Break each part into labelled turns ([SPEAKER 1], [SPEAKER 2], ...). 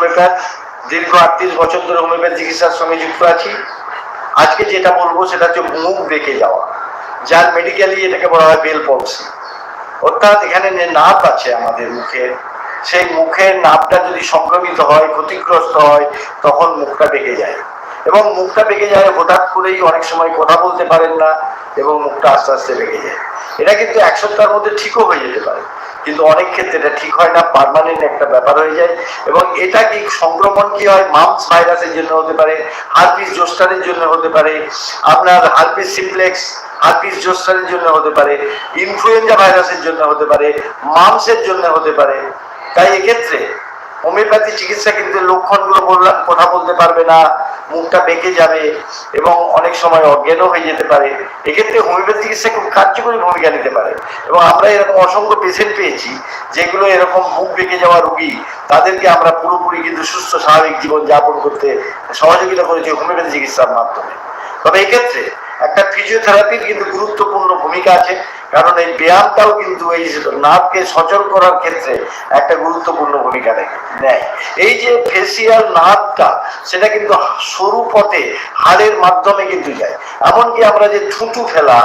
[SPEAKER 1] Homeopath দীর্ঘ আটত্রিশ বছর ধরে হোমিওপ্যাথ চিকিৎসার সঙ্গে যুক্ত আছি। আজকে যেটা বলব সেটা হচ্ছে মুখ বেঁকে যাওয়া। যার মেডিকেলি এটাকে বলা হয় বেল পলসি অর্থাৎ এখানে নাপ আছে আমাদের মুখে সেই মুখের নাপটা যদি সংক্রমিত হয়, ক্ষতিগ্রস্ত হয়, তখন মুখটা বেঁকে যায়। এবং মুখটা বেঁকে যায় হঠাৎ করেই অনেক সময় কথা বলতে পারেন না এবং মুখটা আস্তে আস্তে বেঁকে যায়। এটা কিন্তু এক সপ্তাহের মধ্যে ঠিকও হয়ে যেতে পারে। কিন্তু অনেক ক্ষেত্রে এটা ঠিক হয় না পার্মানেন্ট একটা ব্যাপার হয়ে যায়। এবং এটা কি সংক্রমণ কি হয়? মামস ভাইরাসের জন্য হতে পারে, হারপিস জোস্টারের জন্য হতে পারে, আপনার হারপিস সিমপ্লেক্স, হারপিস জোস্টারের জন্য হতে পারে, ইনফ্লুয়েঞ্জা ভাইরাসের জন্য হতে পারে, মামসের জন্য হতে পারে। তাই এক্ষেত্রে হোমিওপ্যাথি চিকিৎসা কিন্তু লক্ষণগুলো বললাম কথা বলতে পারবে না, মুখটা বেঁকে যাবে এবং অনেক সময় অজ্ঞানও হয়ে যেতে পারে। এক্ষেত্রে হোমিওপ্যাথি চিকিৎসা খুব কার্যকরী ভূমিকা নিতে পারে। এবং আমরা এরকম অসংখ্য পেশেন্ট পেয়েছি, যেগুলো এরকম মুখ বেঁকে যাওয়া রোগী, তাদেরকে আমরা পুরোপুরি কিন্তু সুস্থ, স্বাভাবিক জীবন যাপন করতে সহযোগিতা করেছি হোমিওপ্যাথি চিকিৎসার মাধ্যমে। তবে এক্ষেত্রে একটা ফিজিওথেরাপির কিন্তু গুরুত্বপূর্ণ ভূমিকা আছে। কারণ এই ব্যায়ামটাও কিন্তু এই নার্ভকে সচল করার ক্ষেত্রে একটা গুরুত্বপূর্ণ ভূমিকা নেয়। এই যে ফেসিয়াল নার্ভটা সেটা কিন্তু সরু পথে হাড়ের মাধ্যমে কিন্তু যায়। এমনকি আমরা যে থুতু ফেলা,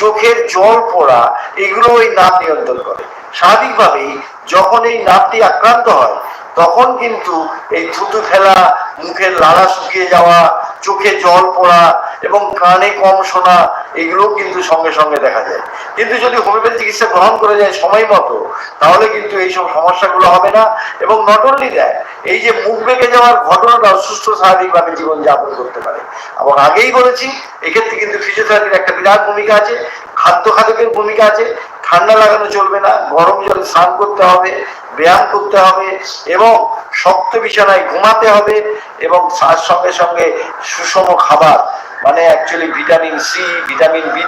[SPEAKER 1] চোখের জল পড়া এগুলো ওই নার্ভ নিয়ন্ত্রণ করে। স্বাভাবিকভাবেই যখন এই নার্ভটি আক্রান্ত হয়, তখন কিন্তু এই থুতু ফেলা, মুখের লালা শুকিয়ে যাওয়া, চোখে জল পড়া এবং কানে কম শোনা এগুলো কিন্তু সঙ্গে সঙ্গে দেখা যায়। কিন্তু যদি হোমিওপ্যাথি চিকিৎসা গ্রহণ করা যায় সময় মতো, তাহলে কিন্তু এইসব সমস্যাগুলো হবে না। এবং নট অনলি দেয় এই যে মুখ বেঁকে যাওয়ার ঘটনাটা সুস্থ, স্বাভাবিকভাবে জীবনযাপন করতে পারে। এবং আগেই বলেছি, এক্ষেত্রে কিন্তু ফিজিওথেরাপির একটা বিরাট ভূমিকা আছে, খাদ্য খাদকের ভূমিকা আছে। ঠান্ডা লাগানো চলবে না, গরম জলে স্নান করতে হবে, ব্যায়াম করতে হবে, এবং শক্ত বিছানায় ঘুমাতে হবে, এবং তার সঙ্গে সঙ্গে সুষম খাবার। মানে actually vitamin C vitamin B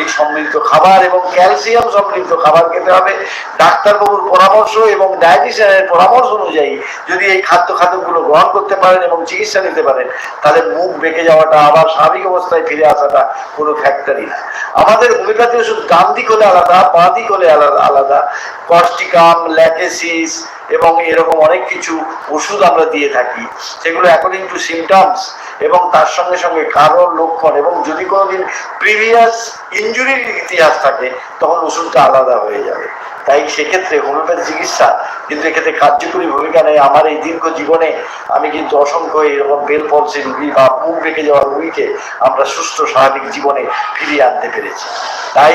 [SPEAKER 1] এই সমৃদ্ধ খাবার এবং ক্যালসিয়াম সমৃদ্ধ খাবার খেতে হবে। ডাক্তারবাবুর পরামর্শ এবং ডায়েটিশিয়ানের পরামর্শ অনুযায়ী যদি এই খাদ্য খাদ্যগুলো গ্রহণ করতে পারেন এবং চিকিৎসা নিতে পারেন, তাহলে মুখ বেঁকে যাওয়াটা, আবার স্বাভাবিক অবস্থায় ফিরে আসাটা কোনো ফ্যাক্টরি না। আমাদের হোমিওপ্যাথি ওষুধ ডান দিক হলে আলাদা বাঁ দিক হলে আলাদা আলাদা। কস্টিকাম ল্যাকেসিস এবং এরকম অনেক কিছু ওষুধ আমরা দিয়ে থাকি, সেগুলো অ্যাকর্ডিং টু সিমটমস এবং তার সঙ্গে সঙ্গে কারণ লক্ষণ এবং যদি কোনোদিন প্রিভিয়াস ইঞ্জুরির ইতিহাস থাকে, তখন ওষুধটা আলাদা হয়ে যাবে। তাই সেক্ষেত্রে হোমিওপ্যাথি চিকিৎসা কিন্তু এক্ষেত্রে কার্যকরী ভূমিকা নেয়। আমার এই দীর্ঘ জীবনে আমি কিন্তু অসংখ্য এরকম বেল পলসি রুগী বা মুখ রেখে যাওয়া রুগীকে আমরা সুস্থ, স্বাভাবিক জীবনে ফিরিয়ে আনতে পেরেছি। তাই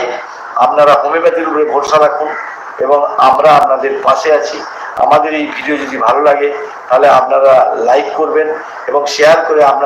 [SPEAKER 1] আপনারা হোমিওপ্যাথির উপরে ভরসা রাখুন এবং আমরা আপনাদের পাশে আছি। আমাদের এই ভিডিও যদি ভালো লাগে তাহলে আপনারা লাইক করবেন এবং শেয়ার করে আপনারা